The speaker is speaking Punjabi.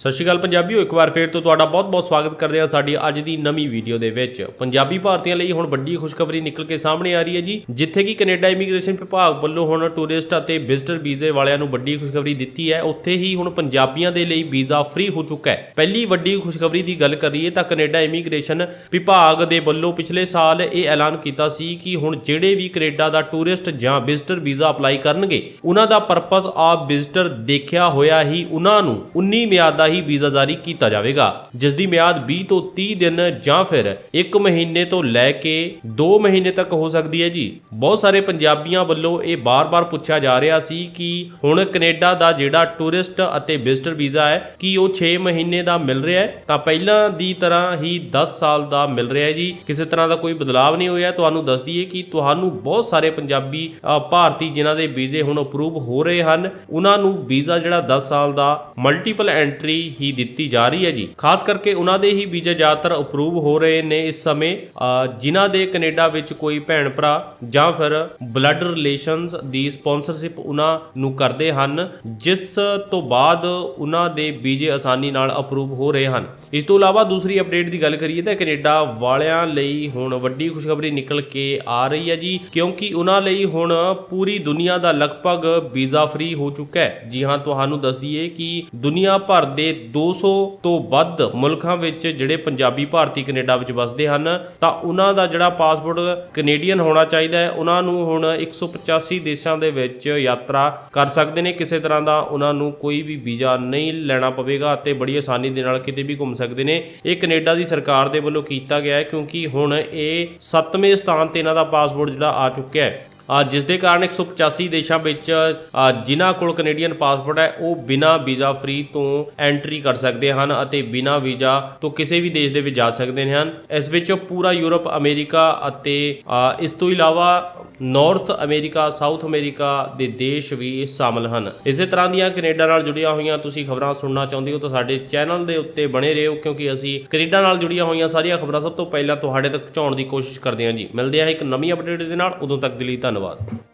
ਸਤਿ ਸ਼੍ਰੀ ਅਕਾਲ ਪੰਜਾਬੀਓ, ਇੱਕ ਵਾਰ ਫੇਰ ਤੋਂ ਤੁਹਾਡਾ ਬਹੁਤ-ਬਹੁਤ ਸਵਾਗਤ ਕਰਦੇ ਹਾਂ ਸਾਡੀ ਅੱਜ ਦੀ ਨਵੀਂ ਵੀਡੀਓ ਦੇ ਵਿੱਚ। ਪੰਜਾਬੀ ਭਾਰਤੀਆਂ ਲਈ ਹੁਣ ਵੱਡੀ ਖੁਸ਼ਖਬਰੀ ਨਿਕਲ ਕੇ ਸਾਹਮਣੇ ਆ ਰਹੀ ਹੈ ਜੀ, ਜਿੱਥੇ ਕਿ ਕੈਨੇਡਾ ਇਮੀਗ੍ਰੇਸ਼ਨ ਵਿਭਾਗ ਵੱਲੋਂ ਹੁਣ ਟੂਰਿਸਟ ਅਤੇ ਵਿਜ਼ਟਰ ਵੀਜ਼ੇ ਵਾਲਿਆਂ ਨੂੰ ਵੱਡੀ ਖੁਸ਼ਖਬਰੀ ਦਿੱਤੀ ਹੈ। ਉੱਥੇ ਹੀ ਹੁਣ ਪੰਜਾਬੀਆਂ ਦੇ ਲਈ ਵੀਜ਼ਾ ਫ੍ਰੀ ਹੋ ਚੁੱਕਾ ਹੈ। ਪਹਿਲੀ ਵੱਡੀ ਖੁਸ਼ਖਬਰੀ ਦੀ ਗੱਲ ਕਰੀਏ ਤਾਂ ਕੈਨੇਡਾ ਇਮੀਗ੍ਰੇਸ਼ਨ ਵਿਭਾਗ ਦੇ ਵੱਲੋਂ ਪਿਛਲੇ ਸਾਲ ਇਹ ਐਲਾਨ ਕੀਤਾ ਸੀ ਕਿ ਹੁਣ ਜਿਹੜੇ ਵੀ ਕੈਨੇਡਾ ਦਾ ਟੂਰਿਸਟ ਜਾਂ ਵਿਜ਼ਟਰ ਵੀਜ਼ਾ ਅਪਲਾਈ ਕਰਨਗੇ, ਉਹਨਾਂ ਦਾ ਪਰਪਸ ਆਫ ਵਿਜ਼ਟਰ ਦੇਖਿਆ ਹੋਇਆ ਹੀ ਉਹਨਾਂ ਨੂੰ 19 ਮਿਆਦ ਦਾ ਹੀ ਵੀਜ਼ਾ ਜਾਰੀ ਕੀਤਾ ਜਾਵੇਗਾ ਜਿਸ ਦੀ ਮਿਆਦ 20 ਤੋਂ 30 ਦਿਨ ਜਾਂ ਫਿਰ 1 ਮਹੀਨੇ ਤੋਂ ਲੈ ਕੇ 2 ਮਹੀਨੇ ਤੱਕ ਹੋ ਸਕਦੀ ਹੈ ਜੀ। ਬਹੁਤ ਸਾਰੇ ਪੰਜਾਬੀਆਂ ਵੱਲੋਂ ਇਹ ਬਾਰ-ਬਾਰ ਪੁੱਛਿਆ ਜਾ ਰਿਹਾ ਸੀ ਕਿ ਹੁਣ ਕੈਨੇਡਾ ਦਾ ਜਿਹੜਾ ਟੂਰਿਸਟ ਅਤੇ ਵਿਜ਼ਟਰ ਵੀਜ਼ਾ ਹੈ, ਕੀ ਉਹ 6 ਮਹੀਨੇ ਦਾ ਮਿਲ ਰਿਹਾ ਹੈ? ਤਾਂ ਪਹਿਲਾਂ ਦੀ ਤਰ੍ਹਾਂ ਹੀ 10 ਸਾਲ ਦਾ ਮਿਲ ਰਿਹਾ ਹੈ ਜੀ। ਕਿਸੇ ਤਰ੍ਹਾਂ ਦਾ ਕੋਈ ਬਦਲਾਅ ਨਹੀਂ ਹੋਇਆ। ਤੁਹਾਨੂੰ ਦੱਸ ਦਈਏ ਕਿ ਤੁਹਾਨੂੰ ਬਹੁਤ ਸਾਰੇ ਪੰਜਾਬੀ ਭਾਰਤੀ ਜਿਨ੍ਹਾਂ ਦੇ ਵੀਜ਼ੇ ਹੁਣ ਅਪਰੂਵ ਹੋ ਰਹੇ ਹਨ, ਉਹਨਾਂ ਨੂੰ ਵੀਜ਼ਾ ਜਿਹੜਾ 10 ਸਾਲ ਦਾ ਮਲਟੀਪਲ ਐਂਟਰੀ ਹੀ ਦਿੱਤੀ ਜਾ ਰਹੀ ਹੈ ਜੀ। ਖਾਸ ਕਰਕੇ ਉਹਨਾਂ ਦੇ ਹੀ ਵੀਜ਼ੇ ਜ਼ਿਆਦਾਤਰ ਅਪਰੂਵ ਹੋ ਰਹੇ ਨੇ ਇਸ ਸਮੇਂ। ਜਿਨ੍ਹਾਂ ਦੇ ਕੈਨੇਡਾ ਵਿੱਚ ਕੋਈ ਭੈਣ ਭਰਾ ਜਾਂ ਫਿਰ ਬਲੱਡ ਰਿਲੇਸ਼ਨਸ ਦੀ ਸਪਾਂਸਰਸ਼ਿਪ ਉਹਨਾਂ ਨੂੰ ਕਰਦੇ ਹਨ, ਜਿਸ ਤੋਂ ਬਾਅਦ ਉਹਨਾਂ ਦੇ ਵੀਜ਼ੇ ਆਸਾਨੀ ਨਾਲ ਅਪਰੂਵ ਹੋ ਰਹੇ ਹਨ। ਇਸ ਤੋਂ ਇਲਾਵਾ ਦੂਸਰੀ ਅਪਡੇਟ ਦੀ ਗੱਲ ਕਰੀਏ ਤਾਂ ਕੈਨੇਡਾ ਵਾਲਿਆਂ ਲਈ ਹੁਣ ਵੱਡੀ ਖੁਸ਼ਖਬਰੀ ਨਿਕਲ ਕੇ ਆ ਰਹੀ ਹੈ ਜੀ, ਕਿਉਂਕਿ ਉਹਨਾਂ ਲਈ ਹੁਣ ਪੂਰੀ ਦੁਨੀਆ ਦਾ ਲਗਭਗ ਵੀਜ਼ਾ ਫ੍ਰੀ ਹੋ ਚੁੱਕਾ ਹੈ। ਜੀ ਹਾਂ, ਤੁਹਾਨੂੰ ਦੱਸ ਦਈਏ ਕਿ ਦੁਨੀਆ ਭਰ ਦੇ 200 ਤੋਂ ਵੱਧ ਮੁਲਕਾਂ ਵਿੱਚ ਜਿਹੜੇ ਪੰਜਾਬੀ ਭਾਰਤੀ ਕੈਨੇਡਾ ਵਿੱਚ ਵਸਦੇ ਹਨ, ਤਾਂ ਉਹਨਾਂ ਦਾ ਜਿਹੜਾ ਪਾਸਪੋਰਟ ਕੈਨੇਡੀਅਨ ਹੋਣਾ ਚਾਹੀਦਾ ਹੈ, ਉਹਨਾਂ ਨੂੰ ਹੁਣ 185 ਦੇਸ਼ਾਂ ਦੇ ਵਿੱਚ ਯਾਤਰਾ ਕਰ ਸਕਦੇ ਨੇ। ਕਿਸੇ ਤਰ੍ਹਾਂ ਦਾ ਉਹਨਾਂ ਨੂੰ ਕੋਈ ਵੀ ਵੀਜ਼ਾ ਨਹੀਂ ਲੈਣਾ ਪਵੇਗਾ ਅਤੇ ਬੜੀ ਆਸਾਨੀ ਦੇ ਨਾਲ ਕਿਤੇ ਵੀ ਘੁੰਮ ਸਕਦੇ ਨੇ। ਇਹ ਕੈਨੇਡਾ ਦੀ ਸਰਕਾਰ ਦੇ ਵੱਲੋਂ ਕੀਤਾ ਗਿਆ ਹੈ, ਕਿਉਂਕਿ ਹੁਣ ਇਹ 7ਵੇਂ ਸਥਾਨ ਤੇ ਇਹਨਾਂ ਦਾ ਪਾਸਪੋਰਟ ਜਿਹੜਾ ਆ ਚੁੱਕਿਆ ਹੈ। ਜਿਸ ਦੇ ਕਾਰਨ 185 ਦੇਸ਼ਾਂ ਵਿੱਚ ਜਿਨ੍ਹਾਂ ਕੋਲ ਕੈਨੇਡੀਅਨ ਪਾਸਪੋਰਟ ਹੈ, ਉਹ ਬਿਨਾਂ ਵੀਜ਼ਾ ਫ੍ਰੀ ਤੋਂ ਐਂਟਰੀ ਕਰ ਸਕਦੇ ਹਨ ਅਤੇ ਬਿਨਾਂ ਵੀਜ਼ਾ ਤੋਂ ਕਿਸੇ ਵੀ ਦੇਸ਼ ਦੇ ਵਿੱਚ ਜਾ ਸਕਦੇ ਹਨ। ਇਸ ਵਿੱਚ ਪੂਰਾ ਯੂਰਪ ਅਮਰੀਕਾ ਅਤੇ ਇਸ ਤੋਂ ਇਲਾਵਾ ਨਾਰਥ ਅਮਰੀਕਾ ਸਾਊਥ ਅਮਰੀਕਾ ਦੇ ਦੇਸ਼ ਵੀ ਸ਼ਾਮਲ ਹਨ। ਇਸੇ ਤਰ੍ਹਾਂ ਦੀਆਂ ਕੈਨੇਡਾ ਨਾਲ ਜੁੜੀਆਂ ਹੋਈਆਂ ਤੁਸੀਂ ਖਬਰਾਂ ਸੁਣਨਾ ਚਾਹੁੰਦੇ ਹੋ ਤਾਂ ਸਾਡੇ ਚੈਨਲ ਦੇ ਉੱਤੇ ਬਣੇ ਰਹੋ, ਕਿਉਂਕਿ ਅਸੀਂ ਕੈਨੇਡਾ ਨਾਲ ਜੁੜੀਆਂ ਹੋਈਆਂ ਸਾਰੀਆਂ ਖਬਰਾਂ ਸਭ ਤੋਂ ਪਹਿਲਾਂ ਤੁਹਾਡੇ ਤੱਕ ਪਹੁੰਚਾਉਣ ਦੀ ਕੋਸ਼ਿਸ਼ ਕਰਦੇ ਹਾਂ ਜੀ। ਮਿਲਦੇ ਹਾਂ ਇੱਕ ਨਵੀਂ ਅਪਡੇਟ ਦੇ ਨਾਲ। ਉਦੋਂ ਤੱਕ ਦੇ ਲਈ ਧੰਨਵਾਦ। ধন্যবাদ